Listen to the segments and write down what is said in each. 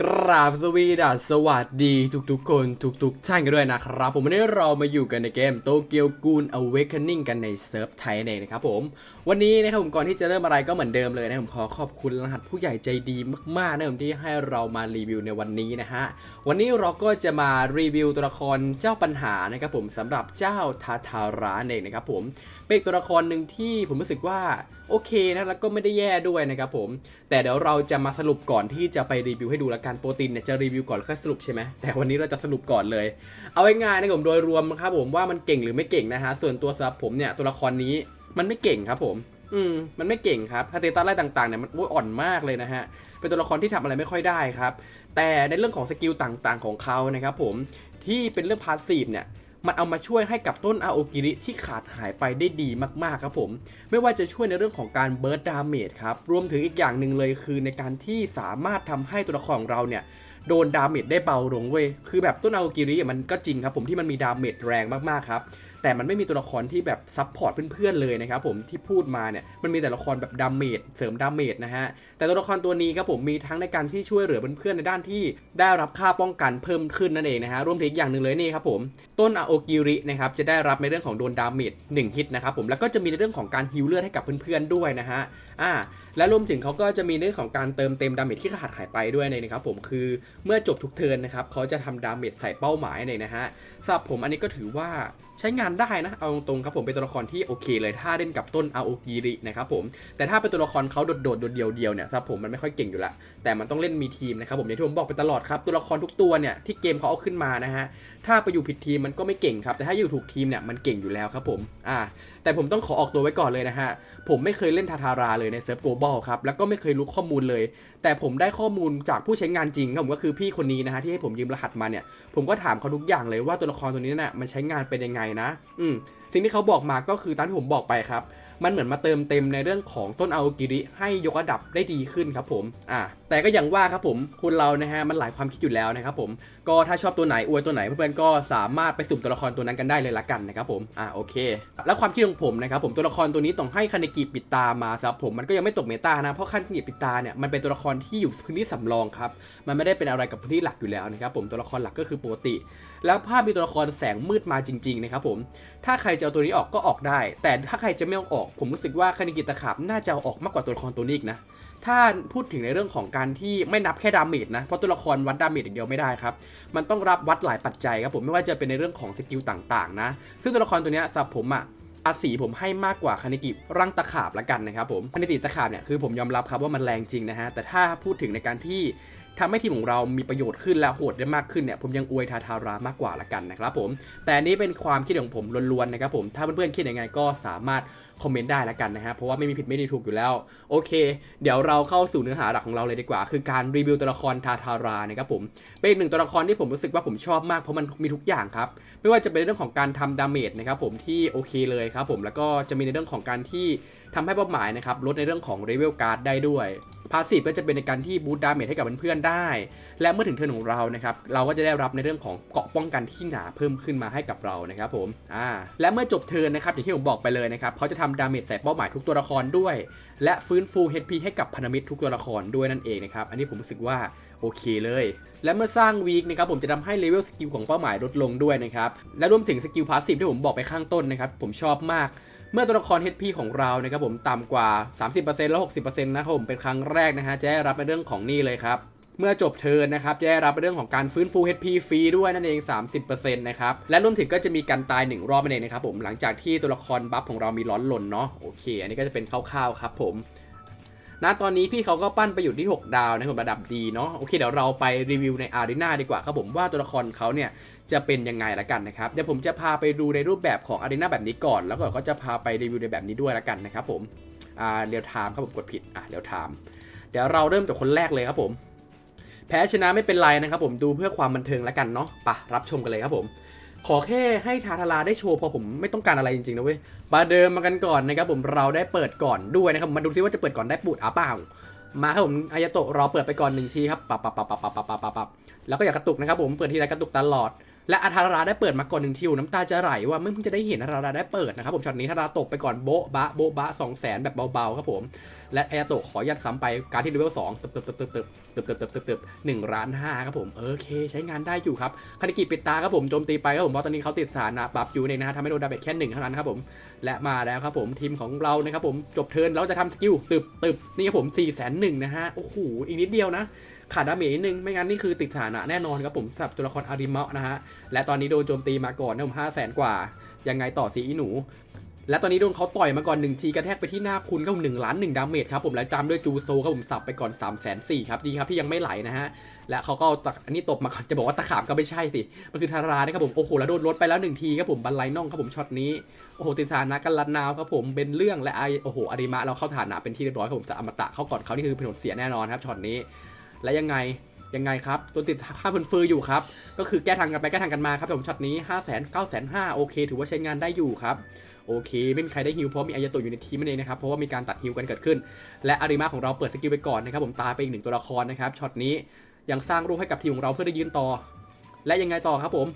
กราบสวีดัสสวัสดีทุกๆ คนทุกๆท่านกันด้วยนะครับ ผมวันนี้เรามาอยู่กันในเกมโตเกียวกูนอเวคเนิ่งกันในเซิร์ฟไทยนั่นเองนะครับผมวันนี้นะครับผมก่อนที่จะเริ่มอะไรก็เหมือนเดิมเลยนะผมขอขอบคุณรหัสผู้ใหญ่ใจดีมากๆนะผมที่ให้เรามารีวิวในวันนี้นะฮะวันนี้เราก็จะมารีวิวตัวละครเจ้าปัญหานะครับผมสำหรับเจ้าทาทาราเองนะครับผมเป็นตัวละครหนึ่งที่ผมรู้สึกว่าโอเคนะแล้วก็ไม่ได้แย่ด้วยนะครับผมแต่เดี๋ยวเราจะมาสรุปก่อนที่จะไปรีวิวให้ดูละกันโปรตีนเนี่ยจะรีวิวก่อนแล้วค่อยสรุปใช่ไหมแต่วันนี้เราจะสรุปก่อนเลย เอาง่ายๆนะครับผมโดยรวมนะครับผมว่ามันเก่งหรือไม่เก่งนะฮะส่วนตัวสำหรับผมเนี่ยตัวละครนี้ มันไม่เก่งครับผม อืม มันไม่เก่งครับสเตตัสอะไรต่างๆเนี่ยมันอ่อนมากเลยนะฮะ เป็นตัวละครที่ทำอะไรไม่ค่อยได้ครับ แต่ในเรื่องของสกิลต่างๆของเขานะครับผม ที่เป็นเรื่องพาสซีฟเนี่ย มันเอามาช่วยให้กับต้นอาโอกิริที่ขาดหายไปได้ดีมากๆครับผม ไม่ว่าจะช่วยในเรื่องของการเบิร์ดดาเมจครับ รวมถึงอีกอย่างหนึ่งเลยคือในการที่สามารถทำให้ตัวละครของเราเนี่ยโดนดาเมจได้เบาลงเว้ย คือแบบต้นอาโอกิริอะมันก็จริงครับผมที่มันมีดาเมจแรงมากๆครับ แต่มันไม่มีตัวละครที่แบบซับพอร์ตเพื่อนๆเลยนะครับผมที่พูดมาเนี่ยมันมีแต่ละครแบบดาเมจเสริมดาเมจนะฮะแต่ตัวละครตัวนี้ครับผมมีทั้งในการที่ช่วยเหลือเพื่อนๆในด้านที่ได้รับค่าป้องกันเพิ่มขึ้นนั่นเองนะฮะรวมถึงอย่างหนึ่งเลยนี่ครับผมต้นอาโอกิรินะครับจะได้รับในเรื่องของโดนดาเมจ1ฮิตนะครับผมแล้วก็จะมีในเรื่องของการฮิลเลือดให้กับเพื่อนๆด้วยนะฮะ อ่าและรวมถึงเขาก็จะมีเรื่องของการเติมเต็มดาเมจที่ขาดหายไปด้วยนะครับผมคือเมื่อจบทุกเทิร์นนะครับเขาจะทำดาเมจใส่เป้าหมายเลยนะฮะสำหรับผมอันนี้ก็ถือว่าใช้งานได้นะเอาตรงๆครับผมเป็นตัวละครที่โอเคเลยถ้าเล่นกับต้นอาโอกิรินะครับผมแต่ถ้าเป็นตัวละครเขาโดดๆโดดเดียวๆเนี่ยสำหรับผมมันไม่ค่อยเก่งอยู่ละแต่มันต้องเล่นมีทีมนะครับผมอย่างที่ผมบอกไปตลอดครับตัวละครทุกตัวเนี่ยที่เกมเขาเอาขึ้นมานะฮะถ้าไปอยู่ผิดทีมมันก็ไม่เก่งครับ แต่ถ้าอยู่ถูกทีมเนี่ยมันเก่งอยู่แล้วครับผมอ่าแต่ผมต้องขอออกตัวไว้ก่อนเลยนะฮะ ผมไม่เคยเล่นทาทาราเลยในเซิร์ฟโกลบอลครับ แล้วก็ไม่เคยรู้ข้อมูลเลย แต่ผมได้ข้อมูลจากผู้ใช้งานจริงครับผมก็คือพี่คนนี้นะฮะที่ให้ผมยืมรหัสมาเนี่ย ผมก็ถามเขาทุกอย่างเลยว่าตัวละครตัวนี้น่ะมันใช้งานเป็นยังไงนะ อืมสิ่งที่เขาบอกมาก็คือตามที่ผมบอกไปครับ มันเหมือนมาเติมเต็มในเรื่องของต้นอาโอกิริให้ยกระดับได้ดีขึ้นครับผมอ่าแต่ก็อย่างว่าครับผมคนเรานะฮะมันหลายความคิดอยู่แล้วนะครับผมก็ถ้าชอบตัวไหนอวยตัวไหนเพื่อนๆก็สามารถไปสุ่มตัวละครตัวนั้นกันได้เลยละกันนะครับผมอ่าโอเค แล้วความคิดของผมนะครับผมตัวละครตัวนี้ต้องให้คาเนกิปิดตามาครับผมมันก็ยังไม่ตกเมตานะเพราะคาเนกิปิดตาเนี่ยมันเป็นตัวละครที่อยู่พื้นที่สำรองครับมันไม่ได้เป็นอะไรกับพื้นที่หลักอยู่แล้วนะครับผมตัวละครหลักก็คือปกติ แล้วภาพมีตัวละครแสงมืดมาจริงๆนะครับผมถ้าใครจะเอาตัวนี้ออกก็ออกได้ แต่ถ้าใครจะไม่ออกผมรู้สึกว่าคาเนกิตะขาบน่าจะออกมากกว่าตัวละครตัวนี้อีกนะ ถ้าพูดถึงในเรื่องของการที่ไม่นับแค่ดาเมจนะ เพราะตัวละครวัดดาเมจอย่างเดียวไม่ได้ครับ มันต้องรับวัดหลายปัจจัยครับผมไม่ว่าจะเป็นในเรื่องของสกิลต่างๆนะ ซึ่งตัวละครตัวนี้สำหรับผมอะอาศีผมให้มากกว่าคานิกิร่างตะขาบละกันนะครับผมคานิกิตะขาบเนี่ยคือผมยอมรับครับว่ามันแรงจริงนะฮะแต่ถ้าพูดถึงในการที่ทำให้ทีมของเรามีประโยชน์ขึ้นและโหดได้มากขึ้นเนี่ยผมยังอวยทาทารามากกว่าละกันนะครับผมแต่นนี้เป็นความคิดของผมล้วนๆนะครับผมถ้าเพื่อนๆคิดยังไงก็สามารถ คอมเมนต์ได้ละกันนะฮะเพราะว่าไม่มีผิดไม่มีถูกอยู่แล้ว โอเค เดี๋ยวเราเข้าสู่เนื้อหาหลักของเราเลยดีกว่า คือการรีวิวตัวละครทาทารานะครับผมเป็นหนึ่งตัวละครที่ผมรู้สึกว่าผมชอบมากเพราะมันมีทุกอย่างครับ ไม่ว่าจะเป็นเรื่องของการทำดาเมจนะครับผมที่โอเคเลยครับผมแล้วก็จะมีในเรื่องของการที่ ทำให้เป้าหมายนะครับลดในเรื่องของเรเวลการ์ดได้ด้วยพาสซีฟก็จะเป็นในการที่บูตดาเมจให้กับเพื่อนๆได้ และเมื่อถึงเทิร์นของเรานะครับ เราก็จะได้รับในเรื่องของเกาะป้องกันที่หนาเพิ่มขึ้นมาให้กับเรานะครับผมอ่าและเมื่อจบเทิร์นนะครับอย่างที่ผมบอกไปเลยนะครับเขาจะทำดาเมจใส่เป้าหมายทุกตัวละครด้วย และฟื้นฟู HP ให้กับพันธมิตรทุกตัวละครด้วยนั่นเองนะครับ อันนี้ผมรู้สึกว่าโอเคเลย และเมื่อสร้างวีคนะครับผมจะทำให้เลเวลสกิลของเป้าหมายลดลงด้วยนะครับ และรวมถึงสกิลพาสซีฟที่ผมบอกไปข้างต้นนะครับ ผมชอบมาก เมื่อตัวละคร HP ของเรานะครับผมต่ำกว่า 30%แล้ว60%นะครับผมเป็นครั้งแรกนะฮะจะได้รับในเรื่องของนี่เลยครับเมื่อจบเทิร์นนะครับจะได้รับในเรื่องของการฟื้นฟู HP ฟรีด้วยนั่นเอง 30%นะครับ และรวมถึงก็จะมีการตาย 1 รอบนั่นเองนะครับผมหลังจากที่ตัวละครบัฟของเรามีร้อนหล่นเนาะโอเค อันนี้ก็จะเป็นคร่าวๆครับผม ณตอนนี้พี่เขาก็ปั้นไปอยู่ที่ 6 ดาวนะครับระดับดีเนาะโอเคเดี๋ยวเราไปรีวิวในอารีนาดีกว่าครับผมว่าตัวละครเขาเนี่ยจะเป็นยังไงละกันนะครับเดี๋ยวผมจะพาไปดูในรูปแบบของอารีนาแบบนี้ก่อน แล้วก็ก็จะพาไปรีวิวในแบบนี้ด้วยละกันนะครับผมอ่าเรียวไทม์ครับผมกดผิดอะเรียวไทม์เดี๋ยวเราเริ่มจากคนแรกเลยครับผม แพ้ชนะไม่เป็นไรนะครับผมดูเพื่อความบันเทิงละกันเนาะปะรับชมกันเลยครับผม ขอแค่ให้ทาทาราได้โชว์พอผมไม่ต้องการอะไรจริงๆนะเว้ยมาเดิมมากันก่อนนะครับผมเราได้เปิดก่อนด้วยนะครับมาดูซิว่าจะเปิดก่อนได้ปูดอาเปล่ามาครับผมอายาโตะรอเปิดไปก่อนหนึ่งทีครับปับปับปับปับปับปับปับแล้วก็อย่ากระตุกนะครับผมเปิดทีไรกระตุกตลอด และอาทาราได้เปิดมาก่อนหนึ่งทิวน้ำตาจะไหลว่าไม่เพิ่งจะได้เห็นอาทาราได้เปิดนะครับผมช็อตนี้อาทาราตกไปก่อนโบ๊ะบะโบ๊ะบะสองแสนแบบเบาๆครับผมและอายาโตะขอยัดซ้ำไปการที่เลเวลสองตึบตึบตึบตึบตึบตึบตึบตึบตึบตึบหนึ่งล้านห้าครับผมโอเค ใช้งานได้อยู่ครับคานิกิปิดตาครับผมโจมตีไปครับผมเพราะตอนนี้เขาติดสารนะบัฟอยู่เองนะฮะทำให้โดนดาเมจแค่หนึ่งเท่านั้นครับผมและมาแล้วครับผมทีมของเรานะครับผมจบเทิร์นเราจะทำสกิลตึบตึบนี่ครับผม4ี่แสนหนึ่งนะฮะโอ้โหอีกนิดเดียวนะ ขาดดาเมจนิดนึง ไม่งั้นนี่คือติดฐานะแน่นอนครับผมสำหรับตัวละครอาริเมะนะฮะ และตอนนี้โดนโจมตีมาก่อนนะผมห้าแสนกว่า ยังไงต่อซีอีหนู และตอนนี้โดนเขาต่อยมาก่อนหนึ่งทีกระแทกไปที่หน้าคุณก็หนึ่งล้านหนึ่งดาเมจครับผมแล้วตามด้วยจูโซครับผมสับไปก่อน3ามแสนสี่ครับดีครับที่ยังไม่ไหลนะฮะและเขาก็เอาตะอันนี้ตบมาก่อนจะบอกว่าตะขาบก็ไม่ใช่สิมันคือทารานะครับผมโอ้โหแล้วโดนลดไปแล้วหนึ่งทีครับผมบันไลน่องครับผมช็อตนี้โอ้โหติดฐานะกันลันนาวครับผมเป็นเรื่องและไอโอ้โหอาริมะเราเข้าฐานะเป็นที่เรียบร้อยครับผมจะอมตะเข้าก่อนเขานี่คือผลเสียแน่นอนครับช็อตนี้ และยังไงยังไงครับตัวติดค่าเฟืนฟืออยู่ครับ ก็คือแก้ทางกันไปแก้ทางกันมาครับผมช็อตนี้ 5 0 0 0 0 0 9 5 0 0 0โอเค ถือว่าใช้งานได้อยู่ครับ โอเค ไม่มีใครได้ฮิวเพราะมีอายาโตะอยู่ในทีมนั่นเองนะครับ เพราะว่ามีการตัดฮิวกันเกิดขึ้น และอาริมาของเราเปิดสกิลไปก่อนนะครับผมตายไปอีกหนึ่งตัวละครนะครับช็อตนี้ยังสร้างรูปให้กับทีมของเราเพื่อได้ยืนต่อ และยังไงต่อครับผม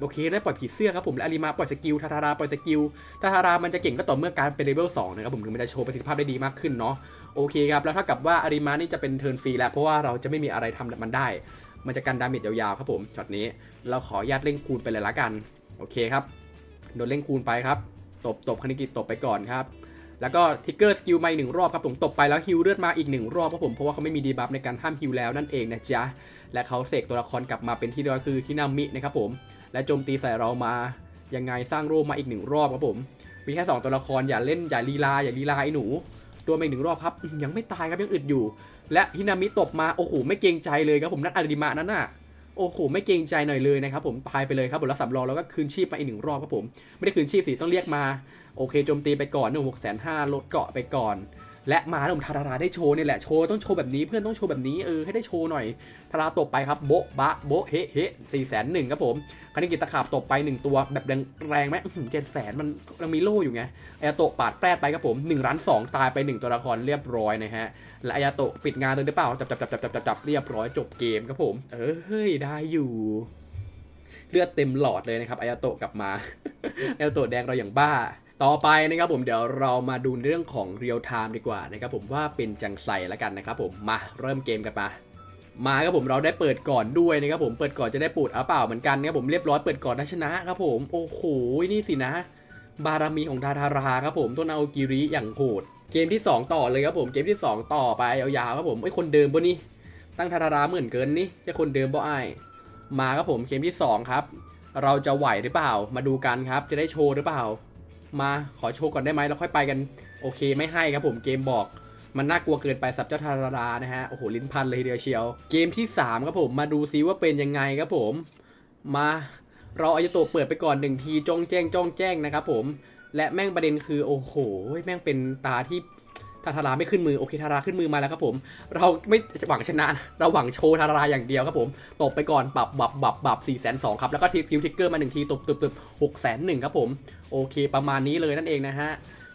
โอเคได้ปล่อยผีเสื้อครับผมและอาริมาปล่อยสกิลทาทาราปล่อยสกิลทาทารามันจะเก่งก็ต่อเมื่อการเป็นเลเวล2นะครับผมถึงมันจะโชว์ประสิทธิภาพได้ดีมากขึ้นเนาะโอเคครับแล้วเท่ากับว่าอาริมานี่จะเป็นเทิร์นฟรีแล้วเพราะว่าเราจะไม่มีอะไรทำมันได้ มันจะกันดาเมจยาวๆครับผมช็อตนี้ เราขอญาตเร่งคูณไปเลยละกัน โอเคครับโดนเร่งคูณไปครับตบตบคณิกิตตบไปก่อนครับ แล้วก็ทิกเกอร์สกิลมาอีกหนึ่งรอบครับผมตบไปแล้วฮิวเลือดมาอีกหนึ่งรอบครับผมเพราะว่าเขาไม่มีดีบัฟในการห้ามฮิวแล้วนั่นเองนะจ๊ะและเขาเสกตัวละครกลับมาเป็นที่เรียกว่คือฮินามินะครับผมและโจมตีใส่เรามายังไงสร้างโรมมาอีกหนึ่งรอบครับผมมีแค่สองตัวละครอย่าเล่นอย่าลีลาอย่าลีลาไอ้หนูโดนไปอีกหนึ่งรอบครับยังไม่ตายครับยังอึดอยู่ และฮินามิตบมาโอ้โหไม่เกรงใจเลยครับผมนั่นอาริมะนั่นน่ะ โอ้โหไม่เกรงใจหน่อยเลยนะครับผมตายไปเลยครับผมแล้วสำรองแล้วก็คืนชีพไปอีกหนึ่งรอบครับผม ไม่ได้คืนชีพสิต้องเรียกมา โอเคโจมตีไปก่อนหนึ่งหกแสนห้าลดเกาะไปก่อน และมาแล้วผมทาราราได้โชว์เนี่ยแหละโชว์ต้องโชว์แบบนี้เพื่อนต้องโชว์แบบนี้เออให้ได้โชว์หน่อยทาราตบไปครับโบ๊ะบะโบ๊ะเฮเฮสี่แสนหนึ่งครับผมคานิกิตะขาบตบไปหนึ่งตัวแบบแรงแรงไหมเจ็ดแสนมันยังมีโล่อยู่ไงไอโตะปาดแปดไปครับผมหนึ่งล้านสองตายไปหนึ่งตัวละครเรียบร้อยนะฮะและอายาโตะปิดงานเลยหรือเปล่าจับจับจับจับจับจับจับเรียบร้อยจบเกมครับผม เออเฮ้ยได้อยู่เลือดเต็มหลอดเลยนะครับอายาโตะกลับมาอายาโตะแดงเราอย่างบ้า ต่อไปนะครับผมเดี๋ยวเรามาดูเรื่องของเรียลไทม์ดีกว่านะครับผมว่าเป็นจังไสแล้วกันนะครับผมมาเริ่มเกมกันมามาครับผมเราได้เปิดก่อนด้วยนะครับผมเปิดก่อนจะได้ปูดเอาเปล่าเหมือนกันนะครับผมเรียบร้อยเปิดก่อนได้ชนะครับผมโอ้โหนี่สินะ บารมีของดาทาราครับผมต้นเอากิริอย่างโหดเกมที่ 2 ต่อเลยครับผมเกมที่ 2 ต่อไปยาวๆครับผมไอ้คนเดิมปะนี่ตั้งทาราราเหมือนเกินนี่ใช่คนเดิมบ่ไอมาครับผมเกมที่ 2 ครับ เราจะไหวหรือเปล่ามาดูกันครับจะได้โชว์หรือเปล่า มาขอโชว์ก่อนได้ไหมแล้วค่อยไปกัน โอเคไม่ให้ครับผมเกมบอกมันน่ากลัวเกินไปสับเจ้าทารารานะฮะ โอ้โห ลิ้นพันเลยทีเดียวเชียว เกมที่ 3 ครับผมมาดูซิว่าเป็นยังไงครับผม มาเราอายาโตเปิดไปก่อนหนึ่งทีจ้องแจ้งจ้องแจ้งนะครับผม และแม่งประเด็นคือ โอ้โห แม่งเป็นตาที่ ถ้าทาราไม่ขึ้นมือโอเคทาราขึ้นมือมาแล้วครับผม เราไม่หวังชนะนะเราหวังโชว์ทาราอย่างเดียวครับผมตบไปก่อนปรับบับบับบับสี่แสนสองครับแล้วก็ทีคิวทิกเกอร์มาหนึ่งทีตบตบตบหกแสนหนึ่งครับผมโอเค ประมาณนี้เลยนั่นเองนะฮะ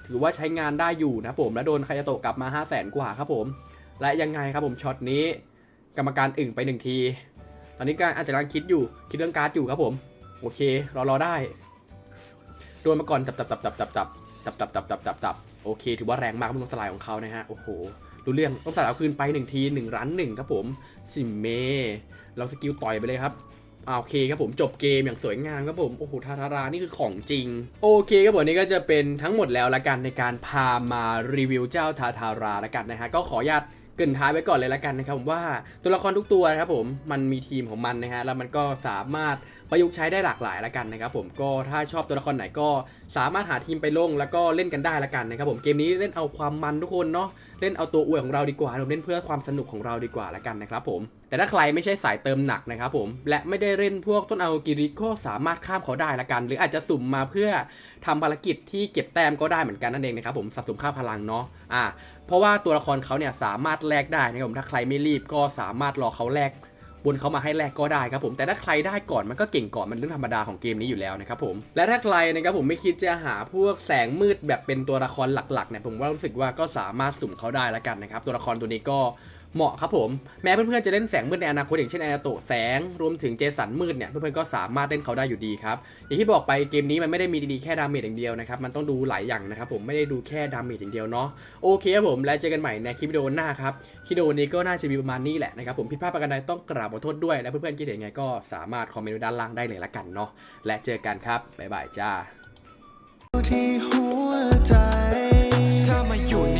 ถือว่าใช้งานได้อยู่นะผมแล้วโดนคายาโตะกลับมา5 0 0แสนกว่าครับผม และยังไงครับผมช็อตนี้ กรรมการอึ่งไปหนึ่งที ตอนนี้การอาจจะกำลังคิดอยู่คิดเรื่องการ์ดอยู่ครับผม โอเครอรอได้โดนมาก่อนจับจับจับจับจับจับจับจับจับจับจับจับ โอเค ถือว่าแรงมากเป็นลงสลายของเขานะฮะ โอ้โห รู้เรื่องต้องสลายเอาคืนไปหนึ่งทีหนึ่งรันหนึ่งครับผมสิเมเราสกิลต่อยไปเลยครับโอเคครับผมจบเกมอย่างสวยงามครับผมโอ้โหทาทารานี่คือของจริง โอเคครับผมนี่ก็จะเป็นทั้งหมดแล้วละกันในการพามารีวิวเจ้าทาทาราละกันนะฮะก็ขออนุญาตเกินท้ายไว้ก่อนเลยละกันนะครับผมว่าตัวละครทุกตัวนะครับผมมันมีทีมของมันนะฮะแล้วมันก็สามารถ ประยุกต์ใช้ได้หลากหลายละกันนะครับผมก็ถ้าชอบตัวละครไหนก็สามารถหาทีมไปลงแล้วก็เล่นกันได้ละกันนะครับผมเกมนี้เล่นเอาความมันทุกคนเนาะเล่นเอาตัวอวยของเราดีกว่าเราเล่นเพื่อความสนุกของเราดีกว่าละกันนะครับผมแต่ถ้าใครไม่ใช่สายเติมหนักนะครับผมและไม่ได้เล่นพวกต้นเอากิริก็สามารถข้ามเขาได้ละกัน หรืออาจจะสุ่มมาเพื่อทำภารกิจที่เก็บแต้มก็ได้เหมือนกันนั่นเองนะครับผมสับสมค่าพลังเนาะอ่าเพราะว่าตัวละครเขาเนี่ยสามารถแลกได้นะครับผมถ้าใครไม่รีบก็สามารถรอเขาแลก บนเขามาให้แลกก็ได้ครับผมแต่ถ้าใครได้ก่อนมันก็เก่งก่อนมันเรื่องธรรมดาของเกมนี้อยู่แล้วนะครับผมและถ้าใครนะครับผมไม่คิดจะหาพวกแสงมืดแบบเป็นตัวละครหลักๆเนี่ยผมว่ารู้สึกว่าก็สามารถสุ่มเขาได้แล้วกันนะครับตัวละครตัวนี้ก็ เหมาะครับผม แม้เพื่อนๆจะเล่นแสงมืดในอนาคตอย่างเช่นไออาโตะแสงรวมถึงเจสันมืดเนี่ยเพื่อนๆก็สามารถเล่นเขาได้อยู่ดีครับอย่างที่บอกไปเกมนี้มันไม่ได้มีดีๆแค่ดาเมจอย่างเดียวนะครับมันต้องดูหลายอย่างนะครับผมไม่ได้ดูแค่ดาเมจอย่างเดียวเนาะโอเคครับผมแล้วเจอกันใหม่ในคลิปวิดีโอหน้าครับคลิปวิดีโอนี้ก็น่าจะมีประมาณนี้แหละนะครับผมผิดพลาดประการใดต้องกราบขอโทษด้วยและเพื่อนๆคิดเห็นไงก็สามารถคอมเมนต์ด้านล่างได้เลยละกันเนาะและเจอกันครับบ๊ายบายจ้าที่หัวใจถ้ามาอยู่ใน